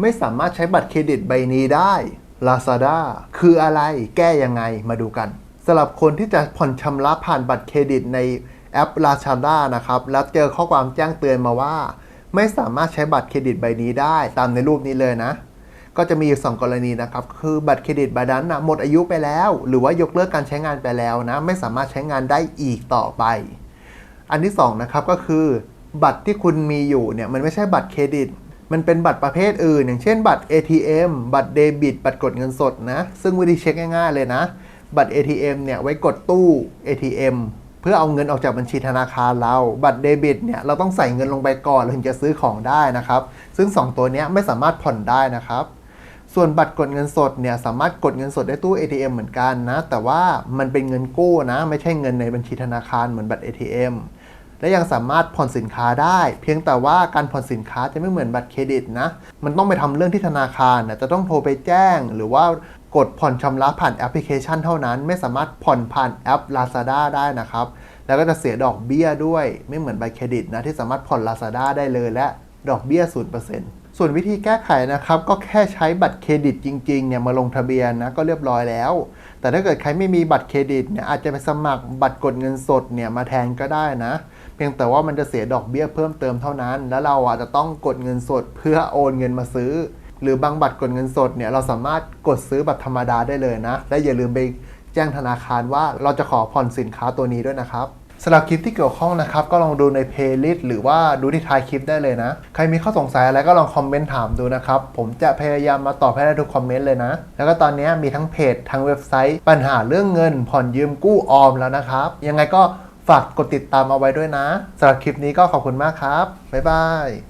ไม่สามารถใช้บัตรเครดิตใบนี้ได้ Lazada คืออะไรแก้ยังไงมาดูกันสำหรับคนที่จะผ่อนชำระผ่านบัตรเครดิตในแอป Lazada นะครับ แล้วเจอข้อความแจ้งเตือนมาว่า ไม่สามารถใช้บัตรเครดิตใบนี้ได้ตามในรูปนี้เลยนะ ก็จะมีอยู่สองกรณีนะครับ คือบัตรเครดิตใบนั้นนะหมดอายุไปแล้ว หรือว่ายกเลิกการใช้งานไปแล้วนะ ไม่สามารถใช้งานได้อีกต่อไป อันที่สองนะครับก็คือ บัตรที่คุณมีอยู่เนี่ยมันไม่ใช่บัตรเครดิต มันเป็นบัตรประเภทอื่น อย่างเช่นบัตร ATM บัตรเดบิต บัตรกดเงินสดนะ ซึ่งวิธีเช็คง่ายๆเลยนะ บัตร ATM เนี่ยไว้กดตู้ ATM เพื่อเอาเงินออกจากบัญชีธนาคารเรา บัตรเดบิตเนี่ยเราต้องใส่เงินลงไปก่อนถึงจะซื้อของได้นะครับ ซึ่ง 2 ตัวนี้ไม่สามารถผ่อนได้นะครับ ส่วนบัตรกดเงินสดเนี่ยสามารถกดเงินสดได้ตู้ ATM เหมือนกันนะ แต่ว่ามันเป็นเงินกู้นะ ไม่ใช่เงินในบัญชีธนาคารเหมือนบัตร ATM และยังสามารถผ่อนสินค้าได้ เพียงแต่ว่าการผ่อนสินค้าจะไม่เหมือนบัตรเครดิตนะ มันต้องไปทำเรื่องที่ธนาคารนะจะต้องโทรไปแจ้ง หรือว่ากดผ่อนชำระผ่านแอปพลิเคชันเท่านั้น ไม่สามารถผ่อนผ่านแอป Lazada ได้นะครับ แล้วก็จะเสียดอกเบี้ยด้วย ไม่เหมือนบัตรเครดิตนะที่สามารถผ่อน Lazada ได้เลยและดอกเบี้ย 0%ส่วนวิธีแก้ไขนะครับ ก็แค่ใช้บัตรเครดิตจริงๆเนี่ยมาลงทะเบียนนะก็เรียบร้อยแล้ว แต่ถ้าเกิดใครไม่มีบัตรเครดิตเนี่ยอาจจะไปสมัครบัตรกดเงินสดเนี่ยมาแทนก็ได้นะ เพียงแต่ว่ามันจะเสียดอกเบี้ยเพิ่มเติมเท่านั้น แล้วเราอาจจะต้องกดเงินสดเพื่อโอนเงินมาซื้อ หรือบางบัตรกดเงินสดเนี่ยเราสามารถกดซื้อบัตรธรรมดาได้เลยนะ และอย่าลืมไปแจ้งธนาคารว่าเราจะขอผ่อนสินค้าตัวนี้ด้วยนะครับ สำหรับคลิปที่เกี่ยวข้องนะครับ ก็ลองดูในเพลย์ลิสต์หรือว่าดูที่ท้ายคลิปได้เลยนะ ใครมีข้อสงสัยอะไรก็ลองคอมเมนต์ถามดูนะครับ ผมจะพยายามมาตอบให้ได้ทุกคอมเมนต์เลยนะ แล้วก็ตอนนี้มีทั้งเพจทั้งเว็บไซต์ ปัญหาเรื่องเงิน ผ่อนยืมกู้ออมแล้วนะครับ ยังไงก็ฝากกดติดตามเอาไว้ด้วยนะสำหรับคลิปนี้ก็ขอบคุณมากครับบ๊ายบาย